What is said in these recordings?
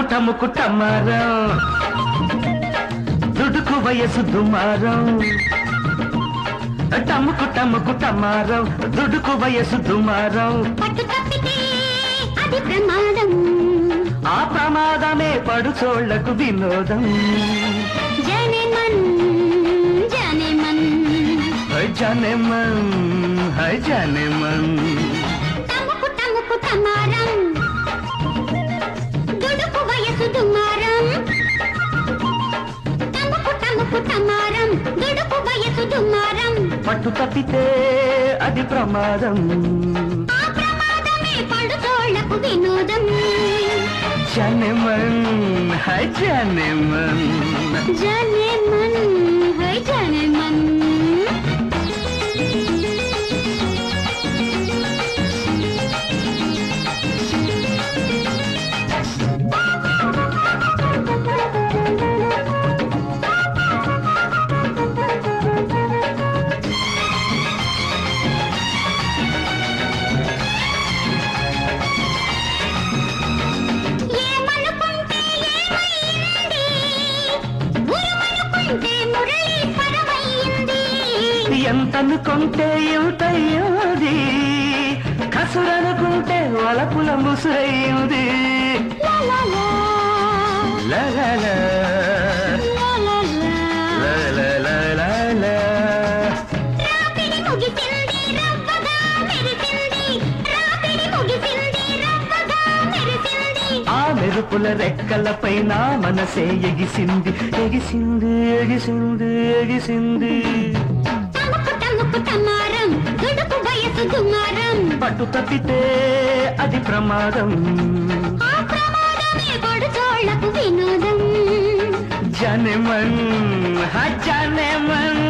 టముకు టమారం దుడుకు వయసు దుమారం. టముకు టముకు టమారం దుడుకు వయసు దుమారం. ఆ ప్రమాదమే పడుచోళ్ళకు వినోదం. జనమన్ జనమన్. హై జానెమన్ హై జానెమన్. తముకు తముకు తమారం పట్టు తప్పితే అది ప్రమాదం. వినోదం. జానెమన్ హై జానెమన్. జనమన్ హై జనమన్. మెరిసింది. రాపిడి ముగిసింది రవ్వగా మెరిసింది. ఆ మెరుపుల రెక్కలపైన మనసే ఎగిసింది. ఎగిసింది ఎగిసింది ఎగిసింది. పట్టు తప్పితే అది ప్రమాదం. వినోదం. జనమన్ జనమన్.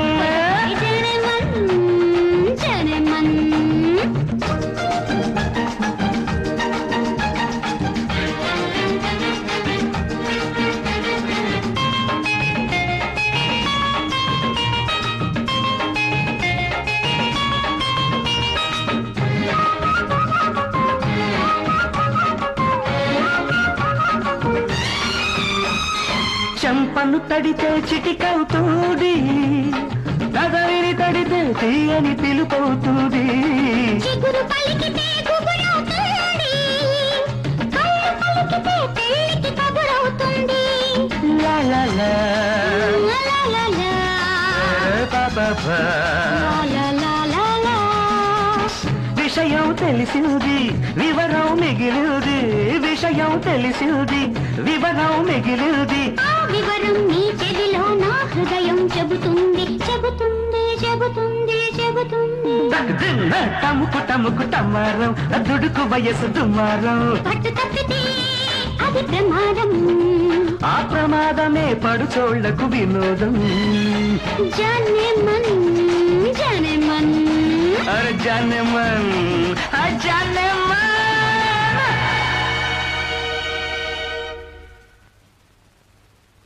చెంపను తడితే చిటికవుతుంది. నగరిని తడితే తీయని పిలుపవుతుంది. విషయం తెలిసింది వివరం విషయం తెలిసింది వివరం మిగిలింది. ఆ వివరం నీ చెవిలో నా హృదయం చెబుతుంది చెబుతుంది చెబుతుంది చెబుతుంది. టముకు టముకు టమారం దుడుకు వయసు దుమారం పట్టు తప్పితే అది ప్రమాదం. ఆ ప్రమాదమే పడుచోళ్ళకు వినోదం. జనమన్ జనమన్ అరే జనమన్